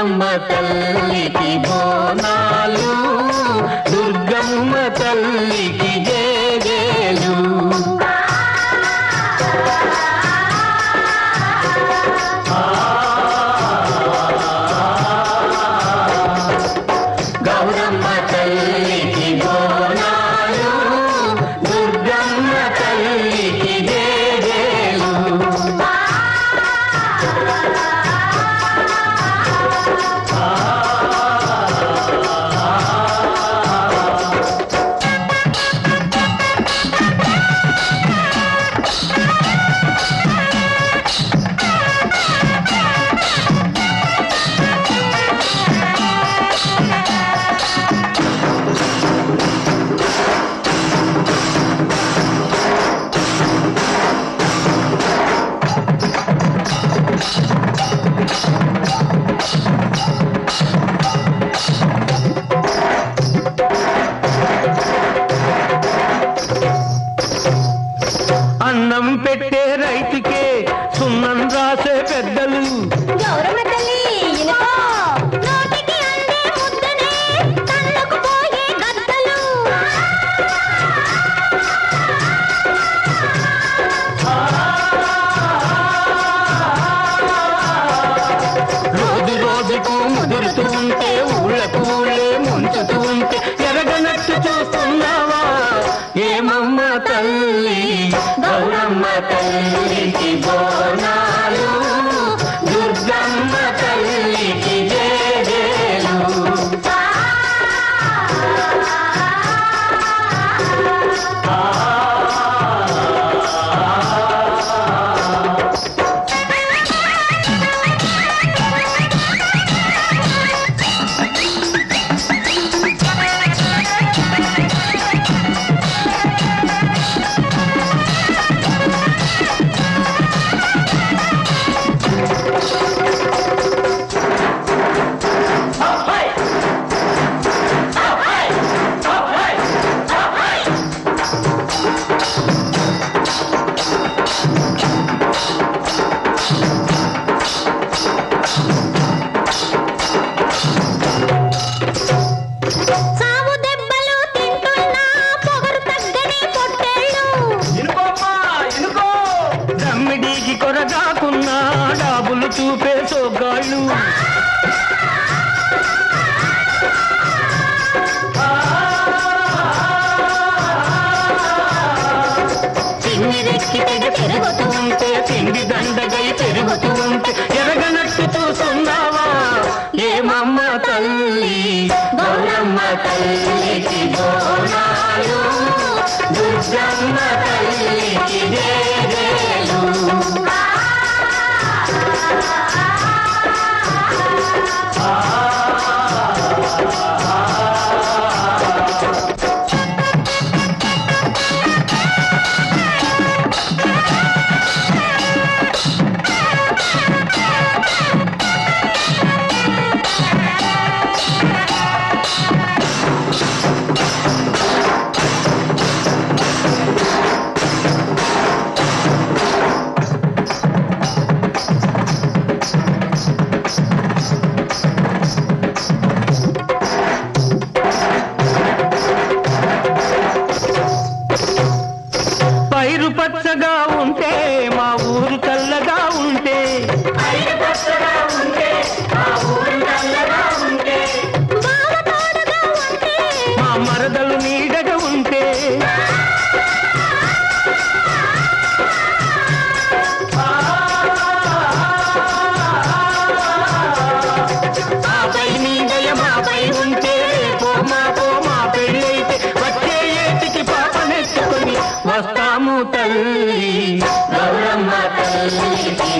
దుర్గమ్మ తల్లికి బోనాలు దుర్గమ్మ తల్లికి జయ సున్నం రాసే పెద్దలు గౌరమ్మ తల్లి ఉన్నా డాబులు చూపే సోగాళ్ళు తిమ్మిరెక్కి తిరుగుతూ ఉంటే తిండి దండగై పెరుగుతూ ఉంటే ఎరగనట్టు చూస్తున్నావా? ఏమమ్మ తల్లి గౌరమ్మ తల్లికి బోనాలు దుర్గమ్మ తల్లికి తల్లి గౌరమ్మ తల్లి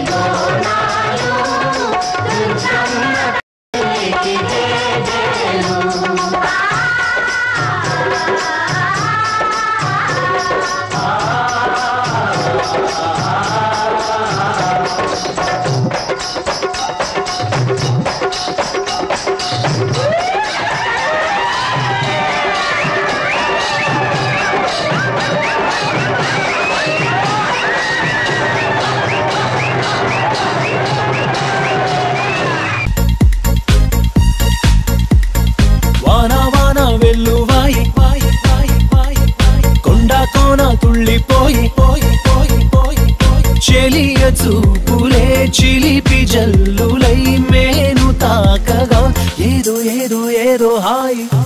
తుళ్ళిపోయి చెలియ చూపులే చిలిపి జల్లులై మేను తాకగా. ఏదో ఏదో ఏదో హాయి.